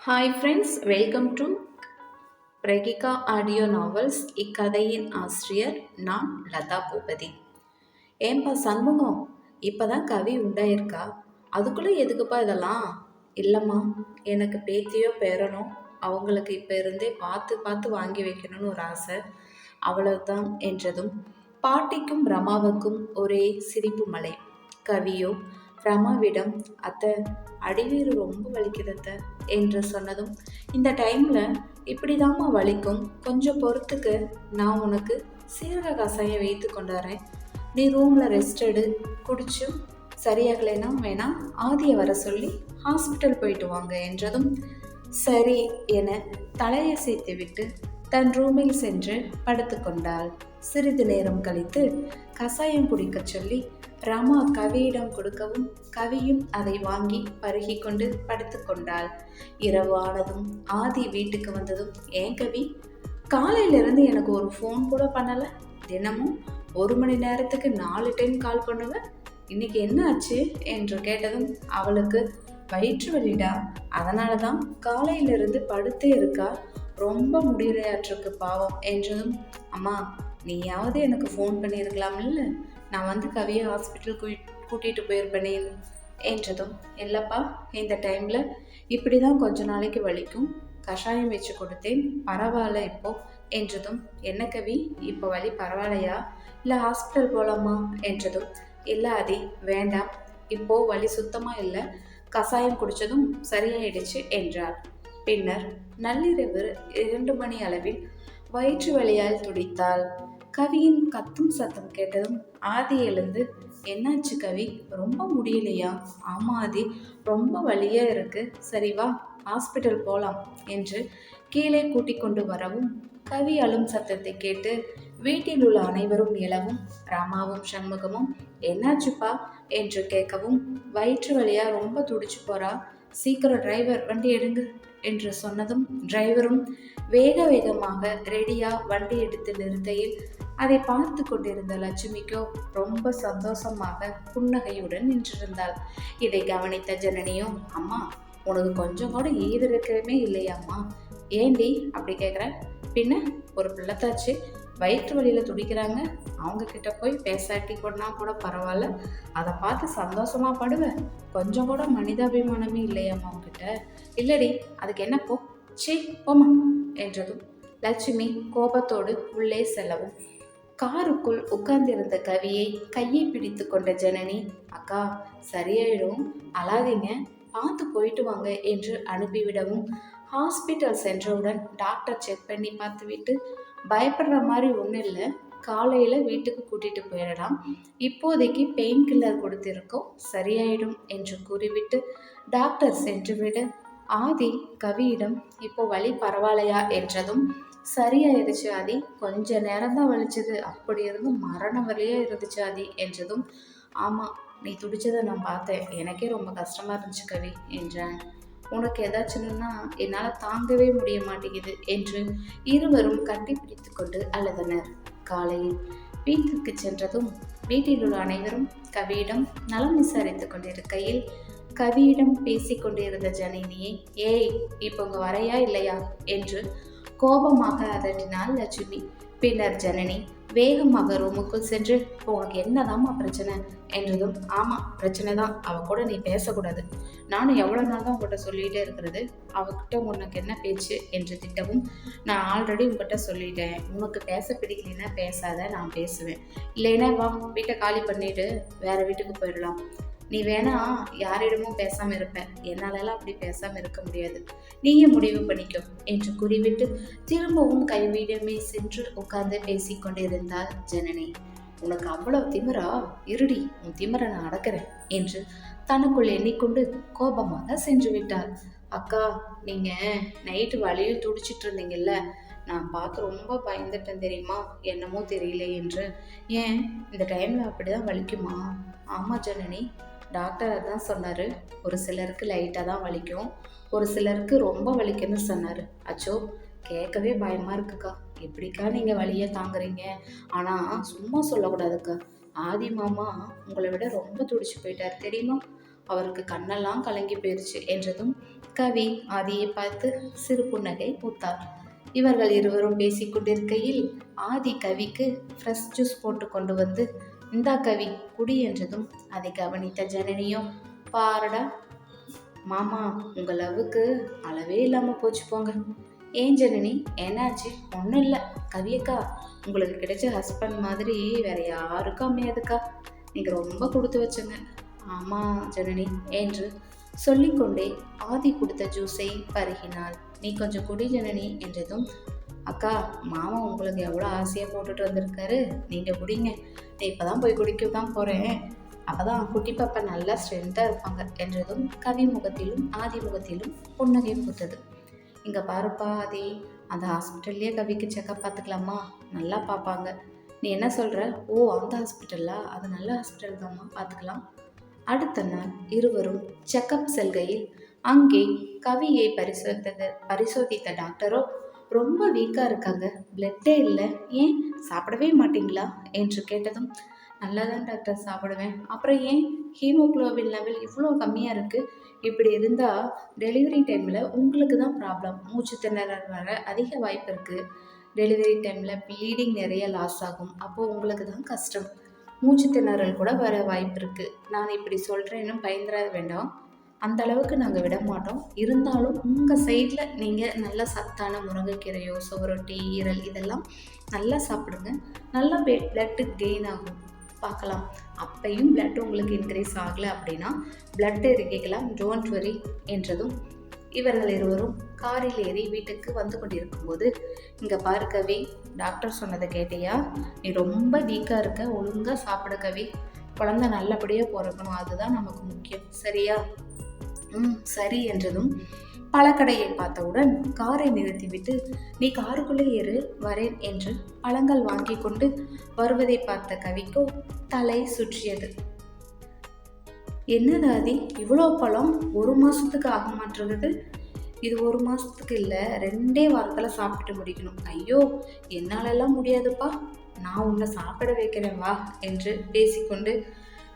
Hi friends welcome to Pragika audio novels இக்கதையின் ஆசிரியர் நான் லதா பூபதி. ஏன்பா சண்முகம் இப்போ தான் கவி உண்டாயிருக்கா? அதுக்குள்ளே எதுக்குப்பா இதெல்லாம்? இல்லைம்மா எனக்கு பேத்தியோ பேரனோ அவங்களுக்கு இப்போ இருந்தே பார்த்து பார்த்து வாங்கி வைக்கணும்னு ஒரு ஆசை. அவ்வளவுதான் என்றதும் பாட்டிக்கும் ரமாவுக்கும் ஒரே சிரிப்பு மலை. கவியோ ரமாவிடம் அத்தை அடிவீர் ரொம்ப வலிக்கிறத என்று சொன்னதும் இந்த டைமில் இப்படிதாம்மா வலிக்கும். கொஞ்சம் பொறுத்துக்கு. நான் உனக்கு சீரக கசாயம் வைத்து கொண்டாடுறேன். நீ ரூமில் ரெஸ்ட் எடு. குடிச்சு சரியாகலைன்னா வேணாம் ஆதியை வர சொல்லி ஹாஸ்பிட்டல் போயிட்டு வாங்க என்றதும் சரி என தலையசைத்து விட்டு தன் ரூமில் சென்று படுத்துக்கொண்டாள் சிறிது நேரம் கழித்து கசாயம் குடிக்கச் சொல்லி ரமா கவியிடம் கொடுக்கவும் கவியும் அதை வாங்கி பருகி கொண்டு படுத்துக்கொண்டாள் இரவு ஆனதும் ஆதி வீட்டுக்கு வந்ததும் ஏன் கவி காலையிலிருந்து எனக்கு ஒரு ஃபோன் கூட பண்ணலை? தினமும் ஒரு மணி நேரத்துக்கு நாலு டைம் கால் பண்ணுவேன் இன்னைக்கு என்ன ஆச்சு? என்று கேட்டதும் அவளுக்கு வயிற்று வலிடா. அதனால தான் காலையிலிருந்து படுத்தே இருக்கா. ரொம்ப முடியலையாற்றுக்கு பாவம். என்றதும் அம்மா நீயாவது எனக்கு ஃபோன் பண்ணியிருக்கலாம்ல? நான் வந்து கவியை ஹாஸ்பிட்டல் கூட்டிகிட்டு போயிருப்பேனே என்றதும் இல்லைப்பா இந்த டைமில் இப்படி தான் கொஞ்ச நாளைக்கு வலிக்கும். கஷாயம் வச்சு கொடுத்தேன் பரவாயில்ல இப்போ என்றதும் என்ன கவி இப்போ வலி பரவாயில்லையா? இல்லை ஹாஸ்பிட்டல் போகலாமா என்றதும் இல்லை அதி வேண்டாம் இப்போது வலி சுத்தமாக இல்லை கஷாயம் குடித்ததும் சரியாயிடுச்சு என்றார் பின்னர் நள்ளிரவு இரண்டு மணி அளவில் வயிற்று வலியால் துடித்தாள். கவியின் கத்தும் சத்தம் கேட்டதும் ஆதி எழுந்து என்னாச்சு கவி? ரொம்ப முடியலையா? ஆமா ஆதி ரொம்ப வழியா இருக்கு. சரி வா ஹாஸ்பிட்டல் போகலாம் என்று கீழே கூட்டிக் கொண்டு வரவும் கவி அழும் சத்தத்தை கேட்டு வீட்டில் உள்ள அனைவரும் எழவும் ராமாவும் சண்முகமும் என்னாச்சுப்பா? என்று கேட்கவும் வயிற்று வழியா ரொம்ப துடிச்சு போறா. சீக்கிரம் டிரைவர் வண்டி எடுங்க என்று சொன்னதும் டிரைவரும் வேக வேகமாக ரெடியா வண்டி எடுத்து நிறுத்தையில் அதை பார்த்து கொண்டிருந்த லட்சுமிக்கோ ரொம்ப சந்தோஷமாக புன்னகையுடன் நின்றிருந்தாள். இதை கவனித்த ஜனனியும் அம்மா உனக்கு கொஞ்சம் கூட ஈவிரக்கமே இல்லையாம்மா. ஏண்டி அப்படி கேட்குற பின்ன ஒரு பிள்ளைத்தாச்சு. வயிற்று வழியில் துடிக்கிறாங்க. அவங்க கிட்ட போய் பேசாட்டி கொண்டா கூட பரவாயில்ல. அதை பார்த்து சந்தோஷமா படுவேன் கொஞ்சம் கூட மனிதாபிமானமே இல்லையாம்மா உங்ககிட்ட இல்லடி அதுக்கு என்ன போ? சே போமா என்றதும் லட்சுமி கோபத்தோடு உள்ளே செல்லவும் காருக்குள் உட்கார்ந்திருந்த கவியை கையை பிடித்து கொண்ட ஜனனி அக்கா சரியாயிடும். அழாதீங்க. பார்த்து போயிட்டு வாங்க என்று அனுப்பிவிடவும் ஹாஸ்பிட்டல் சென்றவுடன் டாக்டர் செக் பண்ணி பார்த்துவிட்டு பயப்படுற மாதிரி ஒன்றும் இல்லை. காலையில் வீட்டுக்கு கூட்டிகிட்டு போயிடலாம். இப்போதைக்கு பெயின் கில்லர் கொடுத்திருக்கோம். சரியாயிடும் என்று கூறிவிட்டு டாக்டர் சென்றுவிட ஆதி கவியிடம் இப்போ வழி பரவாயில்லையா? என்றதும் சரியாயிருச்சு ஆதி கொஞ்ச நேரம் தான் வலிச்சது. அப்படி இருந்தும் மரண வழியே இருந்துச்சு ஆதி என்றதும் ஆமாம் நீ துடிச்சதை நான் பார்த்தேன். எனக்கே ரொம்ப கஷ்டமாக இருந்துச்சு கவி என்றான். உனக்கு ஏதாச்சும்னா என்னால் தாங்கவே முடிய மாட்டேங்குது என்று இருவரும் கட்டி பிடித்து கொண்டு அழுதனர். காலையில் வீட்டிற்கு சென்றதும் வீட்டில் உள்ள அனைவரும் கவியிடம் நலம் விசாரித்து கொண்டிருக்கையில் கவியிடம் பேசிக்கொண்டிருந்த ஜனனியை ஏய் இப்போ உங்க வரையா இல்லையா? என்று கோபமாக அதட்டினாள் லட்சுமி. பின்னர் ஜனனி வேகமாக ரூமுக்குள் சென்று உனக்கு என்னதாம்மா பிரச்சனை? என்றதும் ஆமாம் பிரச்சனை தான். அவ கூட நீ பேசக்கூடாது. நானும் எவ்வளோ நாள் தான் உங்கள்கிட்ட சொல்லிகிட்டே இருக்கிறது. அவகிட்ட உனக்கு என்ன பேச்சு? என்று திட்டவும் நான் ஆல்ரெடி உங்ககிட்ட சொல்லிட்டேன். உனக்கு பேச பிடிக்கலன்னா பேசாத நான் பேசுவேன். இல்லைன்னா வா வீட்டை காலி பண்ணிட்டு வேற வீட்டுக்கு போயிடலாம். நீ வேணா யாரிடமும் பேசாமல் இருப்ப. என்னாலெல்லாம் அப்படி பேசாமல் இருக்க முடியாது. நீயே முடிவு பண்ணிக்கோ என்று கூறிவிட்டு திரும்பவும் கைவிடமே சென்று உட்கார்ந்து பேசிக்கொண்டிருந்தாள் ஜனனி. உனக்கு அவ்வளவு திமிரா? இருடி உன் திமிரை நான் அடக்கிறேன் என்று தனக்குள் எண்ணிக்கொண்டு கோபமாக சென்று விட்டாள். அக்கா நீங்க நைட்டு வழியில் துடிச்சிட்டு இருந்தீங்கல்ல? நான் பார்த்து ரொம்ப பயந்துட்டேன் தெரியுமா? என்னமோ தெரியல என்று. ஏன்? இந்த டைமில் அப்படிதான் வலிக்குமா? ஆமாம் ஜனனி டாக்டர் தான் சொன்னார் ஒரு சிலருக்கு லைட்டாக தான் வலிக்கும் ஒரு சிலருக்கு ரொம்ப வலிக்குன்னு சொன்னார். அச்சோ கேட்கவே பயமாக இருக்குக்கா. எப்படிக்கா நீங்கள் வழியை தாங்குறீங்க? ஆனால் சும்மா சொல்லக்கூடாதுக்கா. ஆதி மாமா உங்களை விட ரொம்ப துடிச்சு போயிட்டார் தெரியுமா? அவருக்கு கண்ணெல்லாம் கலங்கி போயிடுச்சு என்றதும் கவி ஆதியை பார்த்து சிறு புன்னகை பூத்தார். இவர்கள் இருவரும் பேசிக்கொண்டிருக்கையில் ஆதி கவிக்கு ஃப்ரெஷ் ஜூஸ் போட்டு கொண்டு வந்து இந்தா கவி குடி என்றதும் அதை கவனித்த ஜனனியும் பாரடா மாமா உங்கள் லவ்வுக்கு அளவே இல்லாமல் போச்சு போங்க. ஏன் ஜனனி? என்னாச்சு? ஒன்றும் இல்லை. கவியக்கா உங்களுக்கு கிடைச்ச ஹஸ்பண்ட் மாதிரி வேற யாருக்கும் அமையாதுக்கா. நீங்கள் ரொம்ப கொடுத்து வச்சுங்க. ஆமாம் ஜனனி என்று சொல்லிக்கொண்டே ஆதி கொடுத்த ஜூஸை பருகினாள். நீ கொஞ்சம் குடி ஜனனி என்றதும் அக்கா மாமா உங்களுக்கு எவ்வளோ ஆசையாக போட்டுட்டு வந்திருக்காரு? நீங்கள் குடிங்க. நான் இப்போ தான் போய் குடிக்க தான் போகிறேன் அப்போ தான் குட்டி பாப்பா நல்லா ஸ்ட்ரென்த்தாக இருப்பாங்க என்றதும் கவி முகத்திலும் ஆதி முகத்திலும் புன்னகை பூத்தது. இங்கே பாருப்பா ஆதி. அந்த ஹாஸ்பிட்டல்லையே கவிக்கு செக்கப் பார்த்துக்கலாமா? நல்லா பார்ப்பாங்க. நீ என்ன சொல்கிற ஓ அந்த ஹாஸ்பிட்டலா அது நல்ல ஹாஸ்பிட்டல் தாம்மா. பார்த்துக்கலாம். அடுத்த நாள் இருவரும் செக்கப் செல்கையில் அங்கே கவியை பரிசோதித்த பரிசோதித்த டாக்டரோ ரொம்ப வீக்காக இருக்காங்க. பிளட்டே இல்லை. ஏன்? சாப்பிடவே மாட்டிங்களா? என்று கேட்டதும் நல்லா தான் டாக்டர் சாப்பிடுவேன். அப்புறம் ஏன்? ஹீமோக்ளோபின் லெவல் இவ்வளோ கம்மியாக இருக்குது இப்படி இருந்தால் டெலிவரி டைமில் உங்களுக்கு தான் ப்ராப்ளம் மூச்சு திணறல் வர அதிக வாய்ப்பு இருக்குது டெலிவரி டைமில் ப்ளீடிங் நிறைய லாஸ் ஆகும். அப்போது உங்களுக்கு தான் கஷ்டம். மூச்சு திணறல் கூட வர வாய்ப்பு இருக்குது நான் இப்படி சொல்கிறேன்னு பயந்துட வேண்டாம். அந்த அளவுக்கு நாங்கள் விட மாட்டோம். இருந்தாலும் உங்கள் சைடில் நீங்கள் நல்ல சத்தான முருங்கைக்கீரையோ சுவரொட்டி ஈரல் இதெல்லாம் நல்லா சாப்பிடுங்க. நல்லா பிளட்டு கெயின் ஆகும். பார்க்கலாம். அப்பையும் பிளட் உங்களுக்கு இன்க்ரீஸ் ஆகலை அப்படின்னா பிளட் இருக்கலாம் டோன்ட் வரி என்றதும் இவர்கள் இருவரும் காரில் ஏறி வீட்டுக்கு வந்து கொண்டிருக்கும் போது இங்கே பாரு கவி டாக்டர் சொன்னதை கேட்டியா? நீ ரொம்ப வீக்காக இருக்க ஒழுங்காக சாப்பிடக்கவே கவி. குழந்த நல்லபடியாக பிறக்கணும். அதுதான் நமக்கு முக்கியம். சரியா? ம் சரி என்றதும் பழக்கடையை பார்த்தவுடன் காரை நிறுத்திவிட்டு நீ காருக்குள்ளே ஏறு வரேன் என்று பழங்கள் வாங்கி கொண்டு வருவதை பார்த்த கவிக்கோ தலை சுற்றியது. என்ன தாதி இவ்வளோ பழம் ஒரு மாதத்துக்கு ஆக மாட்டேங்குது இது ஒரு மாதத்துக்கு இல்லை ரெண்டே வாரத்தில் சாப்பிட்டு முடிக்கணும். ஐயோ என்னாலெல்லாம் முடியாதுப்பா. நான் உன்னை சாப்பிட வைக்கிறேன் வா என்று பேசிக்கொண்டு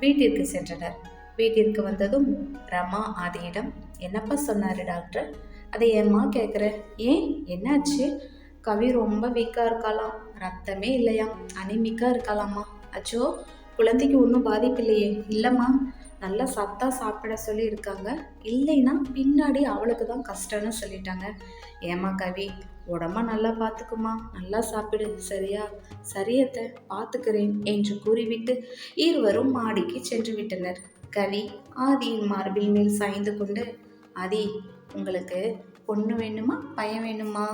வீட்டிற்கு சென்றனர். வீட்டிற்கு வந்ததும் ரமா ஆதியிடம் என்னப்பா சொன்னார் டாக்டர்? அதை ஏம்மா கேட்குற ஏன்? என்னாச்சு? கவி ரொம்ப வீக்காக இருக்காளாம். ரத்தமே இல்லையாம் அனிமிக்காக இருக்காளாம்மா அச்சோ குழந்தைக்கு ஒன்றும் பாதிப்பு இல்லையே. இல்லைம்மா நல்லா சத்தா சாப்பிட சொல்லி இருக்காங்க. இல்லைன்னா பின்னாடி அவளுக்கு தான் கஷ்டம்னு சொல்லிட்டாங்க. ஏமா கவி உடம்ப நல்லா பார்த்துக்குமா நல்லா சாப்பிடு சரியா? சரியத்தை பார்த்துக்கிறேன் என்று கூறிவிட்டு இருவரும் மாடிக்கு சென்று விட்டனர். கனி ஆதியின் மார்பில் மேல் சாய்ந்து கொண்டு ஆதி உங்களுக்கு பொண்ணு வேணுமா? பையன் வேணுமா?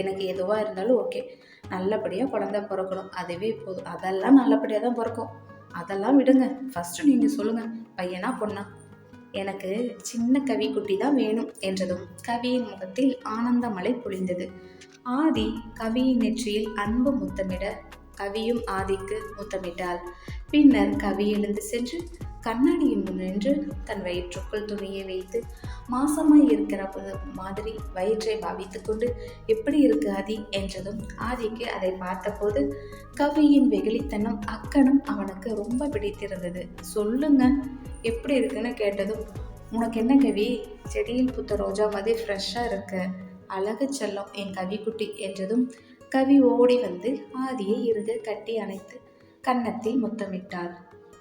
எனக்கு எதுவாக இருந்தாலும் ஓகே. நல்லபடியாக குழந்த பிறக்கணும். அதுவே போதும். அதெல்லாம் நல்லபடியாக தான் பிறக்கும். அதெல்லாம் விடுங்க. ஃபஸ்ட்டு நீங்கள் சொல்லுங்கள் பையனா பொண்ணா? எனக்கு சின்ன கவி குட்டி தான் வேணும் என்றதும் கவியின் முகத்தில் ஆனந்தமலை பொழிந்தது. ஆதி கவியின் நெற்றியில் அன்பு முத்தமிட கவியும் ஆதிக்கு முத்தமிட்டாள். பின்னர் கவி எழுந்து சென்று கண்ணாடியின் முன் நின்று தன் வயிற்றுக்குள் துணியை வைத்து மாசமாய் இருக்கிற மாதிரி வயிற்றை பாவித்து கொண்டு எப்படி இருக்கு ஆதி? என்றதும் ஆதிக்கு அதை பார்த்தபோது கவியின் வெகுளித்தனம் அக்கணம் அவனுக்கு ரொம்ப பிடித்திருந்தது. சொல்லுங்க எப்படி இருக்குன்னு கேட்டதும் உனக்கு என்ன கவி? செடியில் புத்த ரோஜா மாதிரி ஃப்ரெஷ்ஷாக இருக்கு. அழகு செல்லம் என் கவிக்குட்டி என்றதும் கவி ஓடி வந்து ஆதியை இருக கட்டி அணைத்து கன்னத்தில் முத்தமிட்டார்.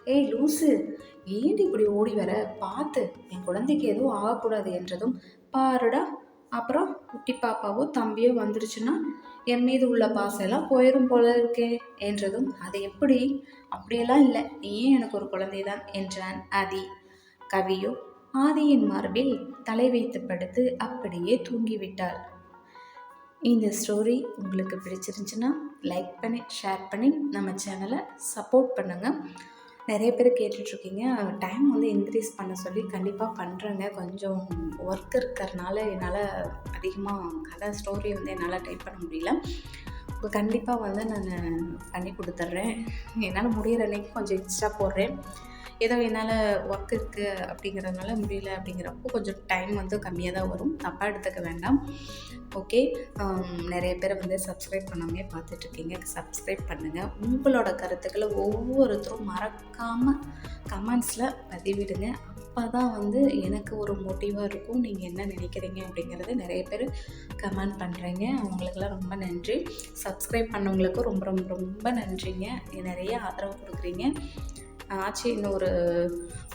ஏய் லூசு ஏன் இப்படி ஓடி வர? பார்த்து என் குழந்தைக்கு எதுவும் ஆகக்கூடாது என்றதும் பாருடா அப்புறம் குட்டி பாப்பாவோ தம்பியோ வந்துருச்சுன்னா என் மீது உள்ள பாசெல்லாம் போயிடும் போல இருக்கே என்றதும் அது எப்படி? அப்படியெல்லாம் இல்லை. நீயே எனக்கு ஒரு குழந்தை தான் என்றான் ஆதி. கவியோ ஆதியின் மார்பில் தலை வைத்து படுத்து அப்படியே தூங்கிவிட்டாள். இந்த ஸ்டோரி உங்களுக்கு பிடிச்சிருந்துச்சுன்னா லைக் பண்ணி ஷேர் பண்ணி நம்ம சேனலை சப்போர்ட் பண்ணுங்கள் நிறைய பேர் கேட்டுட்ருக்கீங்க. டைம் வந்து இன்க்ரீஸ் பண்ண சொல்லி கண்டிப்பாக பண்ணுறேங்க கொஞ்சம் ஒர்க் இருக்கிறதுனால என்னால் அதிகமாக கதை ஸ்டோரி வந்து என்னால் டைப் பண்ண முடியல. கண்டிப்பாக வந்து நான் பண்ணி கொடுத்துட்றேன். என்னால் முடிகிற அன்றைக்கி கொஞ்சம் எக்ஸ்ட்ரா போடுறேன். ஏதோ என்னால் ஒர்க் இருக்குது அப்படிங்கிறதுனால முடியல அப்படிங்கிறப்போ கொஞ்சம் டைம் வந்து கம்மியாக தான் வரும். தப்பாக எடுத்துக்க வேண்டாம். ஓகே நிறைய பேர் வந்து சப்ஸ்கிரைப் பண்ணாமே பார்த்துட்ருக்கீங்க சப்ஸ்கிரைப் பண்ணுங்கள் உங்களோட கருத்துக்களை ஒவ்வொருத்தரும் மறக்காமல் கமெண்ட்ஸில் பதிவிடுங்க. அப்போ தான் வந்து எனக்கு ஒரு மோட்டிவாக இருக்கும். நீங்கள் என்ன நினைக்கிறீங்க அப்படிங்கிறது நிறைய பேர் கமெண்ட் பண்ணுறீங்க அவங்களுக்கெல்லாம் ரொம்ப நன்றி. சப்ஸ்கிரைப் பண்ணவங்களுக்கும் ரொம்ப ரொம்ப ரொம்ப நன்றிங்க. நிறைய ஆதரவு கொடுக்குறீங்க. ஆச்சு. இன்னும் ஒரு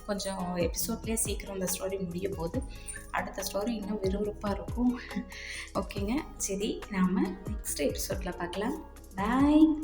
கொஞ்சம் எபிசோட்லேயே சீக்கிரம் அந்த ஸ்டோரி முடிய போகுது. அடுத்த ஸ்டோரி இன்னும் விறுவிறுப்பாக இருக்கும். ஓகேங்க சரி நாம் நெக்ஸ்ட் எபிசோடில் பார்க்கலாம். பாய்